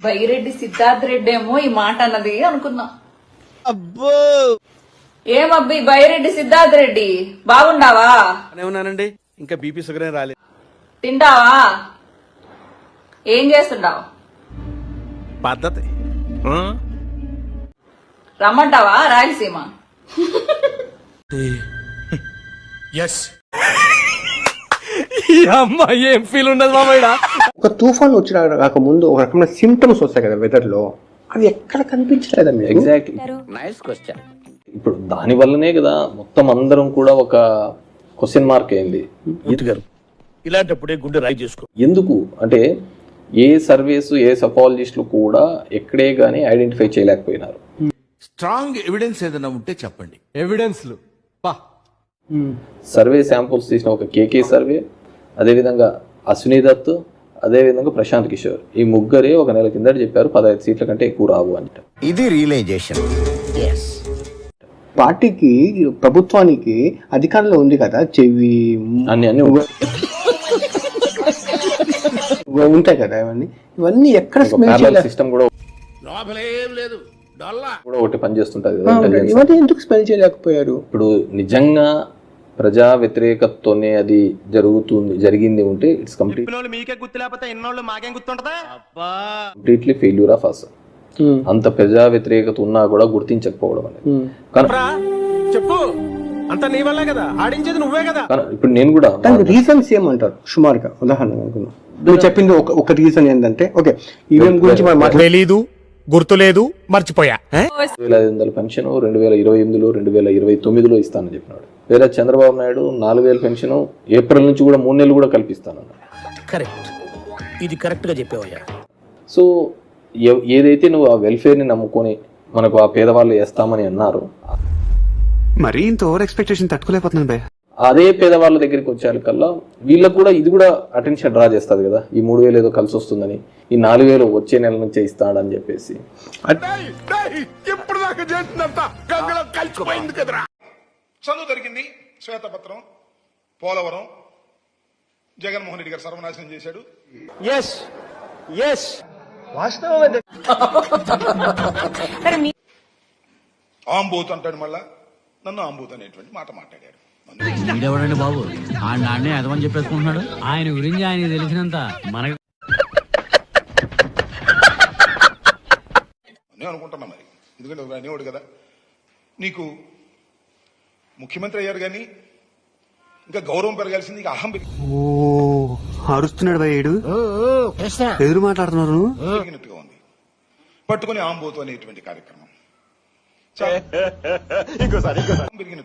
బైరెడ్డి సిద్ధార్థ రెడ్డి ఏమో ఈ మాట అన్నది అనుకున్నా. అబ్బో! ఏమబ్బి బైరెడ్డి సిద్ధార్థ రెడ్డి? బాగుండావా? ఉన్నానండి. ఇంకా బీపీ షుగర్ ఏం రాలేదు. తింటావా? ఏం చేస్తుండావు పద్ధతి. రమ్మంటావా? రాయలసీమ. ఈ అమ్మాయి ఏం ఫీల్ ఉండదు మామయ్య ఒక తుఫాన్ వచ్చిన రాకముందు ఒక రకమైన సిమ్టమ్స్ వస్తాయి కదా వెదర్లో. అవి ఎక్కడ కనిపించలేదా మీకు? ఎగ్జాక్ట్లీ నైస్ క్వశ్చన్ ఇప్పుడు దాని వల్లనే కదా మొత్తం అందరం కూడా ఒక క్వశ్చన్ మార్క్ అయింది. గారు ఇలాంటప్పుడే గుండె రాయి చేసుకో. ఎందుకు? అంటే ఏ సర్వేస్ ఏ సపాలజిస్టులు కూడా ఎక్కడే గానీ ఐడెంటిఫై చేయలేకపోయినారు. స్ట్రాంగ్ ఎవిడెన్స్ ఏదైనా ఉంటే చెప్పండి. ఎవిడెన్స్లు పా. సర్వే శాంపుల్స్ తీసిన ఒక కేకే సర్వే అదేవిధంగా అశ్విని దత్ అదేవిధంగా ప్రశాంత్ కిషోర్. ఈ ముగ్గురే ఒక నెల కిందట చెప్పారు పదహైదు సీట్ల కంటే ఎక్కువ రావు అంట. ఇది రియలైజేషన్. పార్టీకి ప్రభుత్వానికి అధికారంలో ఉంది కదా చెవి అన్ని అన్ని ఉంటాయి. కదా ఇవన్నీ. ఇవన్నీ ఎక్కడ సిస్టమ్ కూడా లేదు. డొల్లా. కూడా ఒకటి పనిచేస్తుంటది. ఇవన్నీ ఎందుకు స్మెల్ చేయలేకపోయారు? ఇప్పుడు నిజంగా ప్రజా వ్యతిరేకతతోనే అది జరుగుతుంది జరిగింది ఉంటే ఇట్స్ కంప్లీట్ మీకే గుర్తు లేకపోతే ఎన్నోళ్ళు మాకేం గుర్తుంటదా? అబ్బా. Completely failure of us. అంత ప్రజా వ్యతిరేకత ఉన్నా కూడా గుర్తించకపోవడం అనేది. చెప్పు. అంత నీ వల్లే కదా. ఆడించేది నువ్వే కదా. ఇప్పుడు నేను కూడా దానికి రీజన్స్ ఏమంటారు? సుమారుగా ఉదాహరణ అనుకున్నాం నువ్వు చెప్పింది ఒక ఒక రీజన్ ఏంటంటే ఓకే ఈవీఎం గురించి మనం మాట్లాడు తెలీదు. గుర్తులేదు మర్చిపోయా. రెండు వేల ఐదు వందల పెన్షన్ రెండు వేల ఇరవై ఎనిమిదిలో రెండు వేల ఇరవై తొమ్మిదిలో ఇస్తానని చెప్పినాడు. వేరే చంద్రబాబు నాయుడు నాలుగు వేల పెన్షన్ ఏప్రిల్ నుంచి కూడా మూడు నెలలు కూడా కల్పిస్తానన్నాడు. కరెక్ట్. ఇది కరెక్ట్గా చెప్పావయ్యా. సో ఏదైతే నువ్వు ఆ వెల్ఫేర్ని నమ్ముకొని మనకు ఆ పేదవాళ్ళు వేస్తామని అన్నారు మరీ ఇంత ఓవర్ ఎక్స్పెక్టేషన్ తట్టుకోలేకపోతున్నాను అదే పేదవాళ్ళ దగ్గరికి వచ్చారు కల్లా వీళ్ళకు కూడా ఇది కూడా అటెన్షన్ డ్రా చేస్తుంది కదా. ఈ మూడు వేలు ఏదో కలిసి వస్తుందని ఈ నాలుగు వేలు వచ్చే నెల నుంచే ఇస్తాడని చెప్పేసి. చదువు దొరికింది శ్వేతపత్రం పోలవరం జగన్మోహన్ రెడ్డి గారు సర్వనాశనం చేశాడు. ఎస్ ఎస్ ఆంబూత్ అంటాడు మళ్ళా. నన్ను ఆంబూత్ అనేటువంటి మాట మాట్లాడాడు. వీడెవడండి బాబు? ఆ నాన్నే అదమని చెప్పేసుకుంటున్నాడు? ఆయన గురించి ఆయన తెలిసినంత మనకి నేను అనుకుంటున్నా మరి. ఎందుకంటే ఒక అనేవాడు కదా. నీకు ముఖ్యమంత్రి అయ్యారు కానీ ఇంకా గౌరవం పెరగాల్సింది ఇక అహం పెరిగి- ఓ అరుస్తున్నాడు భయ్యుడు ఎదురు మాట్లాడుతున్నారు? పెరిగినట్టుగా ఉంది. పట్టుకొని ఆంబోతు అనేటువంటి కార్యక్రమం. చాలా- పెరిగినట్టు